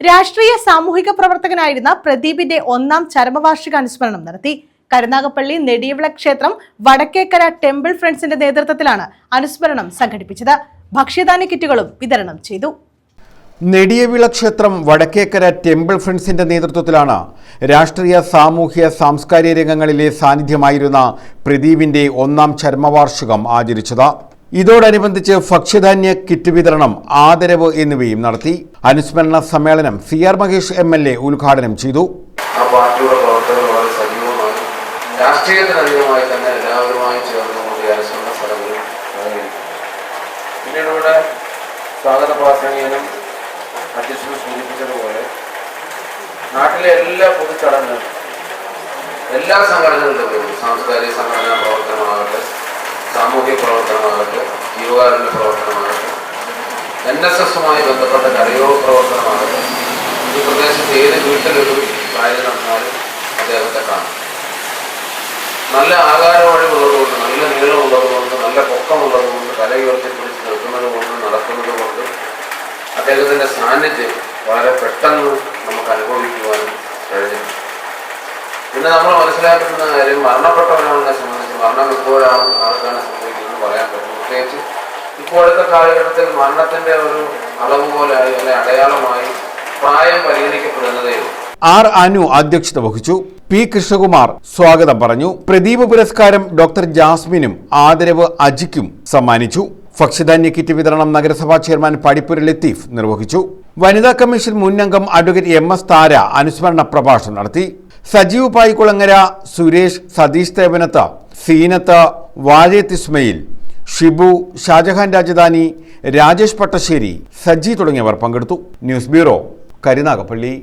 രാഷ്ട്രീയ സാമൂഹിക പ്രവർത്തകനായിരുന്ന പ്രദീപിന്റെ ഒന്നാം ചരമവാർഷിക അനുസ്മരണം നടത്തി. കരുനാഗപ്പള്ളി നെടിയവിള ക്ഷേത്രം വടക്കേക്കര ടെമ്പിൾ ഫ്രണ്ട്സിന്റെ നേതൃത്വത്തിലാണ് അനുസ്മരണം സംഘടിപ്പിച്ചത്. ഭക്ഷ്യധാന്യ കിറ്റുകളും വിതരണം ചെയ്തു. നെടിയവിള ക്ഷേത്രം വടക്കേക്കര ടെമ്പിൾ ഫ്രണ്ട്സിന്റെ നേതൃത്വത്തിലാണ് രാഷ്ട്രീയ സാമൂഹ്യ സാംസ്കാരിക രംഗങ്ങളിലെ സാന്നിധ്യമായിരുന്ന പ്രദീപിന്റെ ഒന്നാം ചരമവാർഷികം ആചരിച്ചത്. ഇതോടനുബന്ധിച്ച് ഭക്ഷ്യധാന്യ കിറ്റ് വിതരണം ആദരവ് എന്നിവയും നടത്തി. അനുസ്മരണ സമ്മേളനം C R Mahesh M L A ഉദ്ഘാടനം ചെയ്തു. തന്നെ സൂചിപ്പിച്ചതുപോലെ നാട്ടിലെ എല്ലാ പൊതുചടങ്ങുകളും എല്ലാ സംഘടനകളുടെ പേരും സാംസ്കാരിക സംഘടനാ പ്രവർത്തനമാകട്ടെ സാമൂഹിക പ്രവർത്തനമാകട്ടെ ജീവകാരുണ്യ പ്രവർത്തനമാകട്ടെ എൻ എസ് എസുമായി ബന്ധപ്പെട്ട കരയോഗ പ്രവർത്തനമാകട്ടെ ഈ പ്രദേശത്ത് ഏത് വീട്ടിലൊരു കാര്യം നടന്നാലും അദ്ദേഹത്തെ കാണും. നല്ല ആകാരവാഴിവുള്ളതുകൊണ്ട് നല്ല നീളമുള്ളതുകൊണ്ട് നല്ല പൊക്കമുള്ളതുകൊണ്ട് കലയുയർത്തി പിടിച്ച് നിൽക്കുന്നത് കൊണ്ട് നടക്കുന്നത് കൊണ്ട് അദ്ദേഹത്തിന്റെ സാന്നിധ്യം വളരെ പെട്ടെന്ന് നമുക്ക് അനുഭവിക്കുവാനും കഴിഞ്ഞു പിന്നെ നമ്മൾ മനസ്സിലാക്കുന്ന കാര്യം മരണപ്പെട്ടവരാണെന്നെ സംബന്ധിച്ച് മരണം എപ്പോഴാണ് ആർക്കാണ് സംഭവിക്കുന്നത് പറയാൻ പറ്റും. പ്രത്യേകിച്ച് ഇപ്പോഴത്തെ കാലഘട്ടത്തിൽ മരണത്തിന്റെ ഒരു അളവ് പോലായി അല്ലെ അടയാളമായി പ്രായം പരിഗണിക്കപ്പെടുന്നതേ ആർ അനു അധ്യക്ഷത വഹിച്ചു. പി കൃഷ്ണകുമാർ സ്വാഗതം പറഞ്ഞു. പ്രദീപ് പുരസ്കാരം ഡോക്ടർ ജാസ്മിനും ആദരവ് അജിക്കും സമ്മാനിച്ചു. ഭക്ഷ്യധാന്യ കിറ്റ് വിതരണം നഗരസഭാ ചെയർമാൻ പടിപ്പുര ലത്തീഫ് നിർവഹിച്ചു. വനിതാ കമ്മീഷൻ മുൻ അംഗം അഡ്വക്കേറ്റ് എം എസ് താര അനുസ്മരണ പ്രഭാഷണം നടത്തി. സജീവ് പായിക്കുളങ്ങര സുരേഷ് സതീഷ് തേവനത്ത് സീനത്ത് വാഴയത്ത് ഇസ്മയിൽ ഷിബു ഷാജഹാൻ രാജധാനി രാജേഷ് പട്ടശ്ശേരി സജി തുടങ്ങിയവർ പങ്കെടുത്തു. News bureau Karunagappally.